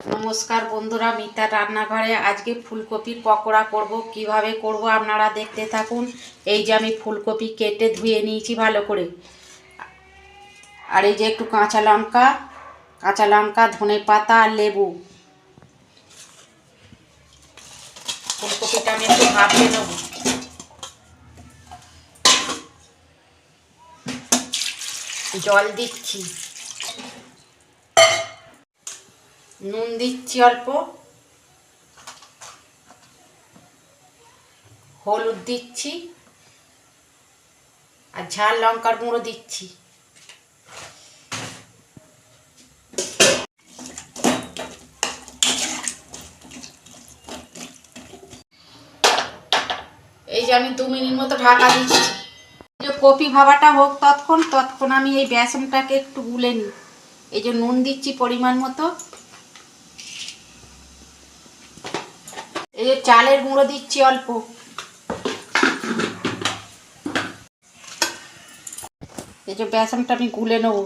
নমস্কার বন্ধুরা মিতার রান্নাঘরে আজকে ফুলকপির পকোড়া করব। কীভাবে করব আপনারা দেখতে থাকুন। এই যে আমি ফুলকপি কেটে ধুয়ে নিয়েছি ভালো করে। আর এই যে একটু কাঁচা লঙ্কা কাঁচা লঙ্কা, ধনে পাতা আর লেবু। ফুলকপিটা আমি একটু ভাপিয়ে নেব। জল দিচ্ছি। নুন দিচ্ছি অল্প। হলুদ দিচ্ছি। আর ঝাল লঙ্কার গুঁড়ো দিচ্ছি। এই যে আমি দু মিনিট মতো ঢাকা দিচ্ছি। যে কপি ভাবাটা হোক তৎক্ষণ তৎক্ষণ আমি এই বেসনটাকে একটু গুলে নিই। এই যে নুন দিচ্ছি পরিমাণ মতো। এই যে চালের গুঁড়ো দিচ্ছি অল্প। এই যে বেসনটা আমি গুলে নেব।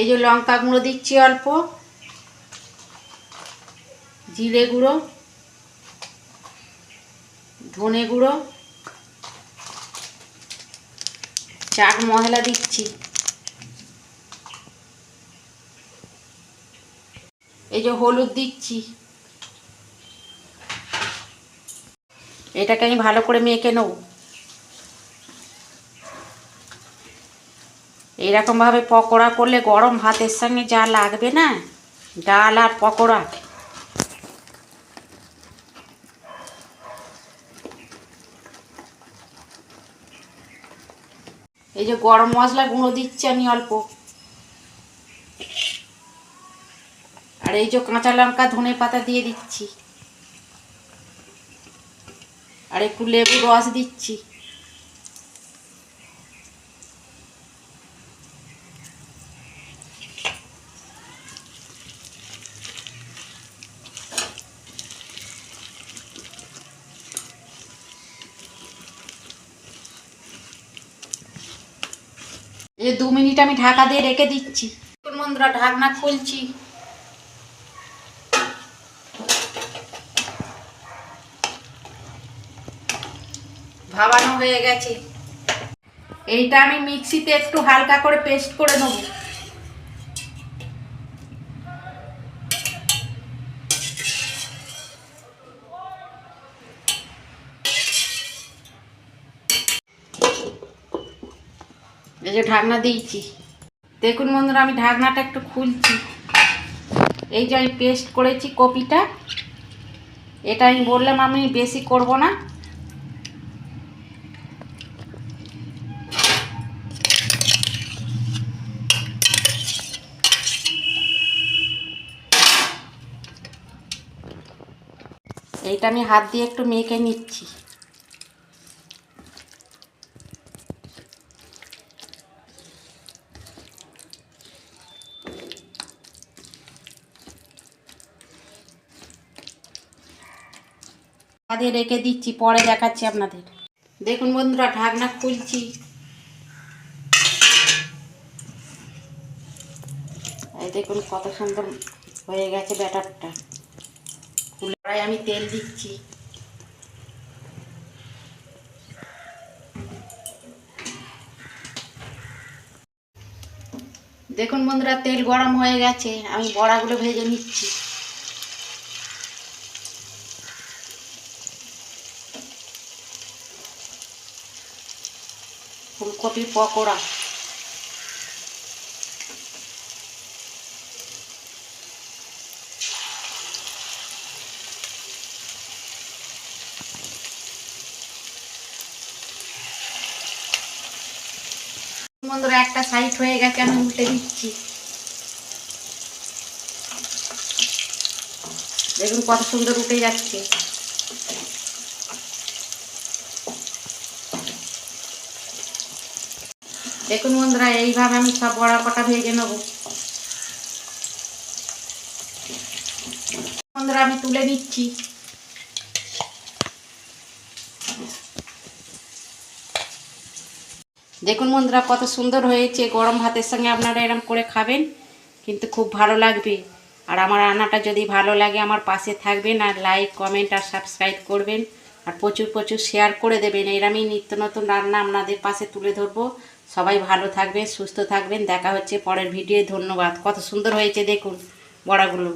এই যে লঙ্কা গুঁড়ো দিচ্ছি অল্প। জিরে গুঁড়ো, ধনে গুঁড়ো, চাট মশলা দিচ্ছি। এই যে হলুদ দিচ্ছি। এটাকে আমি ভালো করে মেখে নেব। এইরকমভাবে পকোড়া করলে গরম ভাতের সঙ্গে যা লাগবে না, ডাল আর পকোড়া। এই যে গরম মশলা গুঁড়ো দিচ্ছি আমি অল্প। আর এই যে কাঁচা লঙ্কা ধনে পাতা দিয়ে দিচ্ছি। আর একটু লেবু রস দিচ্ছি। এই দু মিনিট আমি ঢাকা দিয়ে রেখে দিচ্ছি। বন্ধুরা ঢাকনা খুলছি। ভাবানো হয়ে গেছে। এইটা আমি মিক্সিতে একটু হালকা করে পেস্ট করে নেব। এই যে ঢাকনা দিয়েছি। দেখুন বন্ধুরা, আমি ঢাকনাটা একটু খুলছি। এই যে আমি পেস্ট করেছি কপিটা। এটা আমি বললাম আমি বেশি করব না। এইটা আমি হাত দিয়ে একটু মেখে নিচ্ছি। দিয়ে রেখে দিচ্ছি, পরে দেখাচ্ছি আপনাদের। দেখুন বন্ধুরা, ঢাকনা খুলছি। দেখুন কত সুন্দর হয়ে গেছে ব্যাটারটা। ফুলড়াই আমি তেল দিচ্ছি। দেখুন বন্ধুরা, তেল গরম হয়ে গেছে। আমি বড়াগুলো ভেজে নিচ্ছি। ফুলকপির পকোড়া। একটা সাইড হয়ে গেছে আমি উল্টে দিচ্ছি। দেখুন কত সুন্দর উঠে যাচ্ছে। দেখুন বন্ধুরা, এইভাবে আমি সব বড়া কটা ভেজে নেব। বন্ধুরা, আমি তুলে নিচ্ছি। দেখুন বন্ধুরা, কত সুন্দর হয়েছে। গরম ভাতের সঙ্গে আপনারা এরম করে খাবেন, কিন্তু খুব ভালো লাগবে। আর আমার রান্নাটা যদি ভালো লাগে, আমার পাশে থাকবেন আর লাইক কমেন্ট আর সাবস্ক্রাইব করবেন। আর প্রচুর প্রচুর শেয়ার করে দেবেন। এরমই নিত্য নতুন রান্না আপনাদের পাশে তুলে ধরবো। সবাই ভালো থাকবেন, সুস্থ থাকবেন। দেখা হচ্ছে পরের ভিডিও ধন্যবাদ। কত সুন্দর হয়েছে দেখুন বড়াগুলো।